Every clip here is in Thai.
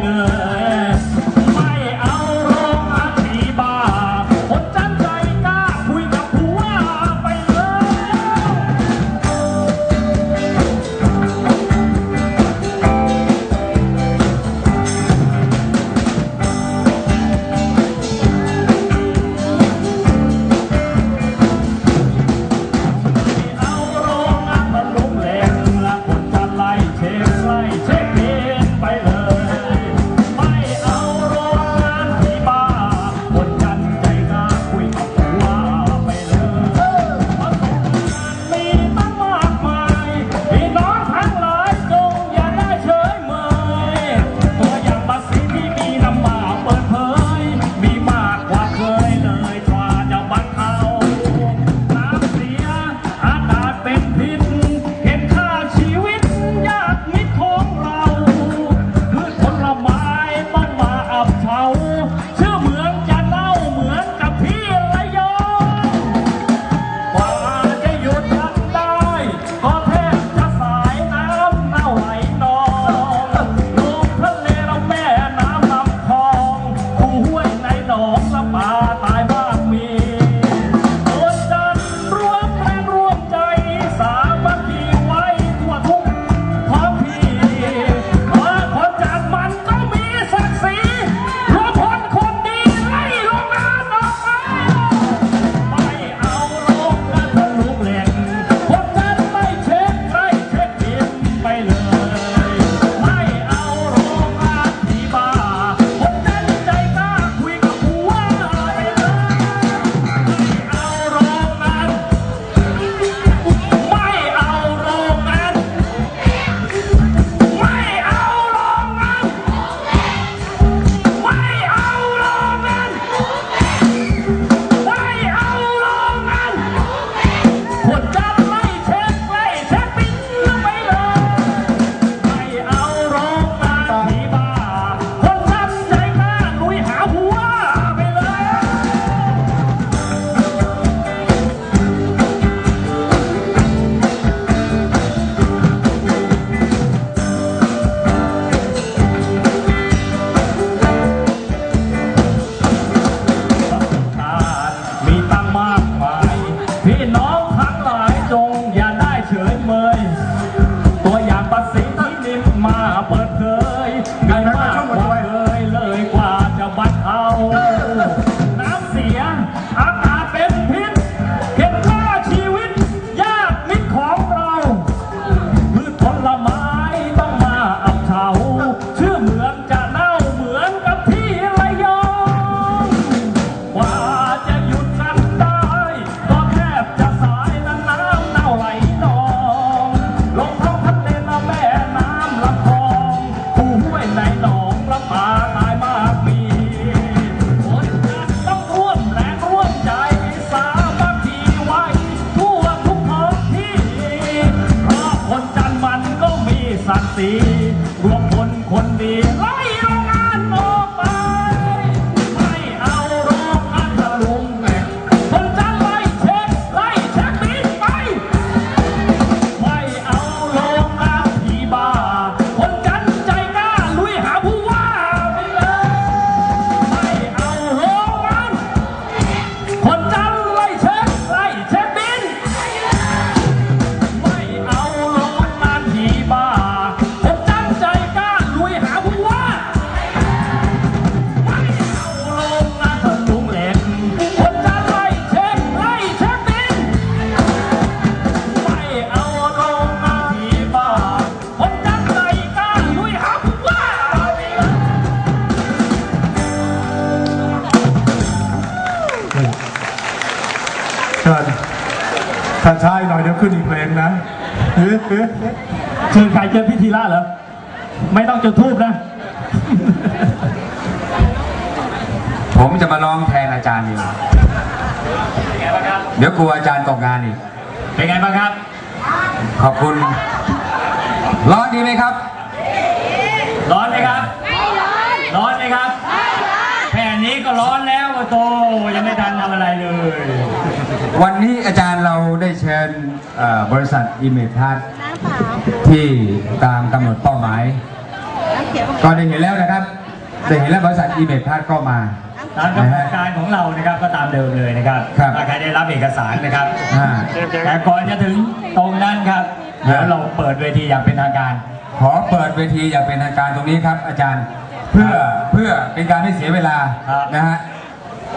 night. ถ้าใช่หน่อยเดี๋ยวขึ้นอีกเพลงนะเฮ้ยเฮ้ยเชิญใครเชิญพิธีละเหรอ ไม่ต้องจุดทูบนะ ผมจะมาร้องแทนอาจารย์เองเป็นไงบ้างครับเดี๋ยวกลัวอาจารย์ตกงานอีก เป็นไงบ้างครับ ขอบคุณ ร้อนดีไหมครับ ร้อนไหมครับ ไม่ร้อน ร้อนไหมครับ ไม่ร้อน แค่นี้ก็ร้อนแล้ว โตยังไม่ทันทำอะไรเลย วันนี้อาจารย์เราได้เชิญเอ่อบริษัทอิมเมทัศที่ตามกำหนดเป้าหมายก็ได้เห็นแล้วนะครับได้เห็นแล้วบริษัทอิมเมทัศก็มา ตามกำหนดการของเรานะครับก็ตามเดิมเลยนะครับครับถ้าใครได้รับเอกสารนะครับ อ่า แต่ก่อนจะถึงตรงนั้นครับ เดี๋ยวเราเปิดเวทีอย่างเป็นทางการ ขอเปิดเวทีอย่างเป็นทางการตรงนี้ครับ อาจารย์เพื่อเพื่อเป็นการไม่เสียเวลาครับ นะฮะ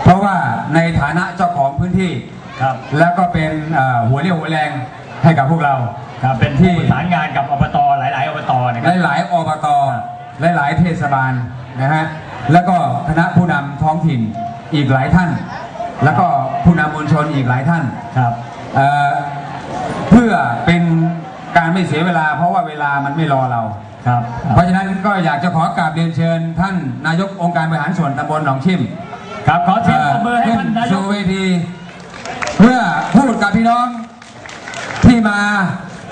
เพราะว่าในฐานะเจ้าของพื้นที่ครับ แล้วก็เป็นเอ่อหัวเรี่ยวหัวแรงให้กับพวกเรา ครับเป็นที่ประสานงานกับอบตหลาย ๆ อบตนะคหรับลายๆอบตหลายๆเทศบาลนะฮะ แล้วก็คณะผู้นำท้องถิ่นอีกหลายท่าน แล้วก็ผู้นำมวลชนอีกหลายท่านครับ เอ่อเพื่อเป็นการไม่เสียเวลา เพราะว่าเวลามันไม่รอเรา ครับ เพราะฉะนั้นก็อยากจะขอกราบเรียนเชิญท่านนายกองค์การบริหารส่วนตำบลหนองชิม ครับขอเสียงปรบมือให้ขึ้นท่านนายสู่กเวทีเพื่อพูดกับพี่น้องที่มา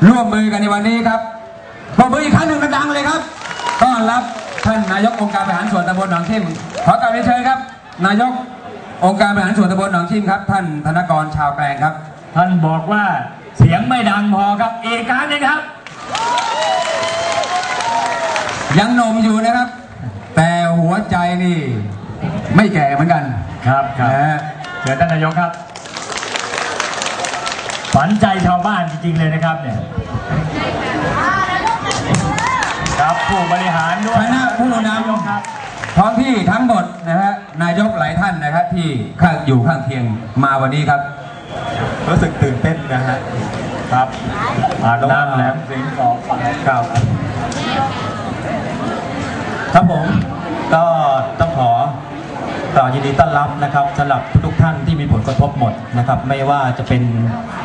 ร่วมมือกันในวันนี้ครับปรบมืออีกครั้งหนึ่งดังๆเลยครับ ต้อนรับท่านนายกองค์การบริหารส่วนตำบลหนองชิมขอกราบเรียนเชิญครับ นายกองค์การบริหารส่วนตำบลหนองชิมครับ ท่านธนกรชาวแกลงครับ ท่านบอกว่าเสียงไม่ดังพอครับอีกครั้งหนึงครับ ยังหนมอยู่นะครับ แต่หัวใจนี่ ไม่แก่เหมือนกันครับครับนะฮะเชิญท่านนายกครับฝันใจชาวบ้านจริง ๆ เลยนะครับเนี่ยครับผู้บริหารด้วยคณะผู้นนายกครับำท้องที่ทั้งหมดนะฮะนายกหลายท่านนะครับ ที่ข้างอยู่ข้างเคียงมาวันนี้ครับรู้สึกตื่นเต้นนะฮะครับอาบน้ำแหลมสิงห์สองฝั่งครับครับ ยินดีต้อนรับนะครับสำหรับทุกท่านที่มีผลกระทบหมดนะครับ ไม่ว่าจะเป็น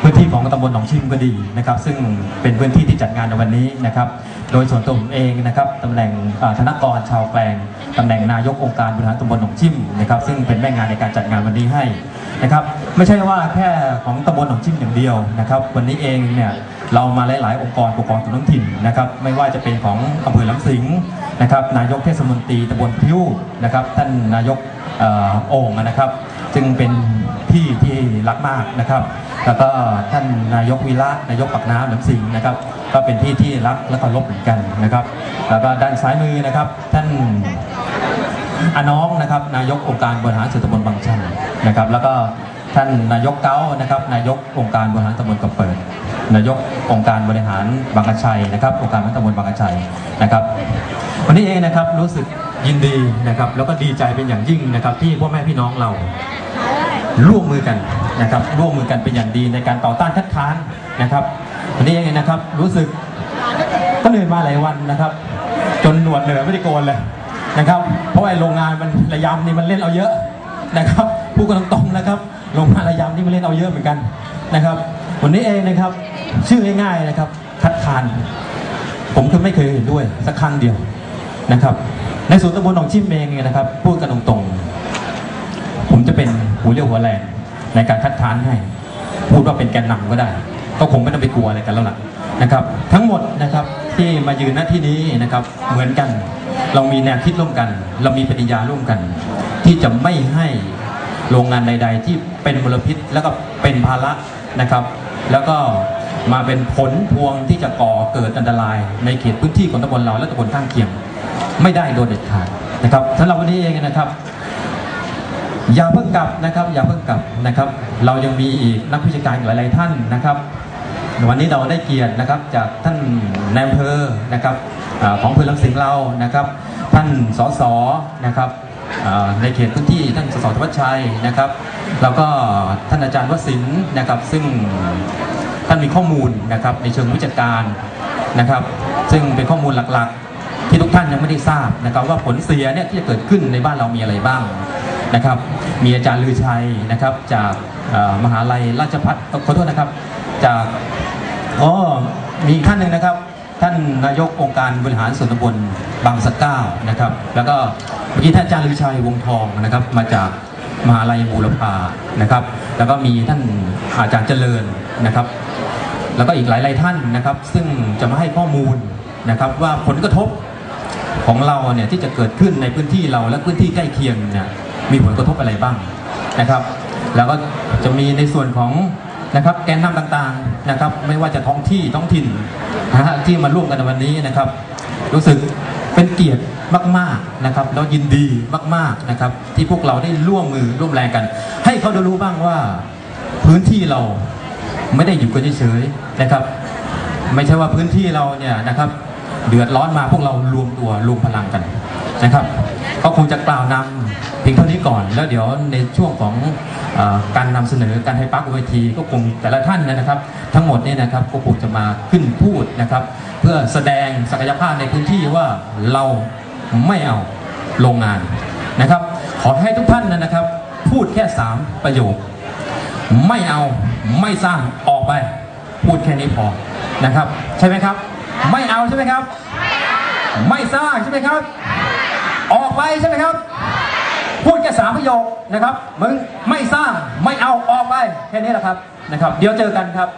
พื้นที่ของตำบลหนองชิมก็ดีนะครับ ซึ่งเป็นพื้นที่ที่จัดงานในวันนี้นะครับ โดยส่วนตัวผมเองนะครับตำแหน่งธนกรชาวแปลงตำแหน่งนายกองค์การบริหารตำบลหนองชิมนะครับ ซึ่งเป็นแม่งานในการจัดงานวันนี้ให้นะครับ ไม่ใช่ว่าแค่ของตำบลหนองชิมอย่างเดียวนะครับ วันนี้เองเนี่ยเรามาหลาย ๆ องค์กรปกครองส่วนท้องถิ่นนะครับ ไม่ว่าจะเป็นของอำเภอลำสิงห์นะครับ นายกเทศมนตรีตำบลพิ้วนะครับ ท่านนายก โอ่งนะครับจึงเป็นพี่ที่รักมากนะครับ แล้วก็ท่านนายกวีระนายกปักน้ำหลำสิงห์นะครับ ก็เป็นพี่ที่รักและเคารพเหมือนกันนะครับ แล้วก็ด้านซ้ายมือนะครับท่านอาน้องนะครับนายกองค์การบริหารส่วนตำบลบางชันนะครับ แล้วก็ท่านนายกเก้านะครับ นายกองค์การบริหารตำบลกระเปิด นายกองค์การบริหารบางกระชัยนะครับ องค์การบริหารตำบลบางกระชัยนะครับ วันนี้เองนะครับรู้สึก ยินดีนะครับแล้วก็ดีใจเป็นอย่างยิ่งนะครับ ที่พ่อแม่พี่น้องเราร่วมมือกันนะครับร่วมมือกันเป็นอย่างดีในการต่อต้านคัดค้านนะครับวันนี้เองนะครับรู้สึกก็เหนื่อยมาหลายวันนะครับ จนหนวดเหนือไม่ได้โกนเลยนะครับ เพราะว่าไอ้โรงงานมันระยำนี่มันเล่นเอาเยอะนะครับพูดกันตรงๆนะครับโรงงานระยำนี่มันเล่นเอาเยอะเหมือนกันนะครับ วันนี้เองนะครับชื่อง่ายๆนะครับคัดค้าน ผมคือไม่เคยเห็นด้วยสักครั้งเดียวนะครับ ในส่วนตำบลหนองชิมเองเนี่ยนะครับ พูดกันตรงๆ ผมจะเป็นหัวเรี่ยวหัวแรงในการคัดค้านให้ พูดว่าเป็นแกนนำก็ได้ ก็คงไม่ต้องไปกลัวอะไรกันแล้วล่ะนะครับ ทั้งหมดนะครับที่มายืนหน้าที่นี้นะครับ เหมือนกัน เรามีแนวคิดร่วมกัน เรามีปฏิญาร่วมกัน ที่จะไม่ให้โรงงานใด ๆ ที่เป็นมลพิษแล้วก็เป็นภาระนะครับ แล้วก็มาเป็นผลพวงที่จะก่อเกิดอันตราย ในเขตพื้นที่ของตำบลเราและตำบลข้างเคียง ไม่ได้โดยเด็ดขาดนะครับสำหรับวันนี้เองนะครับ อย่าเพิ่งกลับนะครับ อย่าเพิ่งกลับนะครับ เรายังมีอีกนักวิชาการอีกหลายๆท่านนะครับวันนี้เราได้เกียรตินะครับจากท่านนายอำเภอนะครับอของอำเภอลำสิงห์เรานะครับ ท่านสสนะครับในเขตพื้นที่ท่านสสธวัชชัยนะครับ แล้วก็ท่านอาจารย์วสินนะครับ ซึ่งท่านมีข้อมูลนะครับในเชิงวิชาการนะครับ ซึ่งเป็นข้อมูลหลักๆ ที่ทุกท่านยังไม่ได้ทราบนะครับว่าผลเสียเนี่ยที่จะเกิดขึ้นในบ้านเรามีอะไรบ้างนะครับ มีอาจารย์ลือชัยนะครับ จากมหาลัยราชพัฒขอโทษนะครับ จากอ๋อมีท่านหนึ่งนะครับ ท่านนายกองค์การบริหารส่วนตำบลบางสะเก้านะครับ แล้วก็เมื่อกี้ท่านอาจารย์ลือชัยวงทองนะครับ มาจากมหาลัยบูรพานะครับ แล้วก็มีท่านอาจารย์เจริญนะครับ แล้วก็อีกหลายๆท่านนะครับ ซึ่งจะมาให้ข้อมูลนะครับว่าผลกระทบ ของเราเนี่ยที่จะเกิดขึ้นในพื้นที่เราและพื้นที่ใกล้เคียงเนี่ยมีผลกระทบอะไรบ้างนะครับ แล้วก็จะมีในส่วนของนะครับแกนนำต่างๆนะครับ ไม่ว่าจะท้องที่ท้องถิ่นนะฮะที่มาร่วมกันในวันนี้นะครับ รู้สึกเป็นเกียรติมากๆนะครับแล้วยินดีมากๆนะครับ ที่พวกเราได้ร่วมมือร่วมแรงกัน ให้เขาได้รู้บ้างว่าพื้นที่เราไม่ได้อยู่กันเฉยๆนะครับ ไม่ใช่ว่าพื้นที่เราเนี่ยนะครับ เดือดร้อนมาพวกเรารวมตัวรวมพลังกันนะครับ ก็คงจะกล่าวนำเพียงเท่านี้ก่อน แล้วเดี๋ยวในช่วงของอการนำเสนอการให้ปักเวทีก็คงแต่ละท่านนะครับ ทั้งหมดเนี่ยนะครับก็คงจะมาขึ้นพูดนะครับ เพื่อแสดงศักยภาพในพื้นที่ว่าเราไม่เอาโรงงานนะครับ ขอให้ทุกท่านนะครับ พูดแค่สามประโยค ไม่เอาไม่สร้างออกไป พูดแค่นี้พอนะครับ ใช่ไหมครับ ไม่เอาใช่ไหมครับ ไม่สร้างใช่ไหมครับ ออกไปใช่ไหมครับ พูดแค่สามประโยคนะครับ มึงไม่สร้างไม่เอาออกไปแค่นี้แหละครับนะครับ เดี๋ยวเจอกันครับ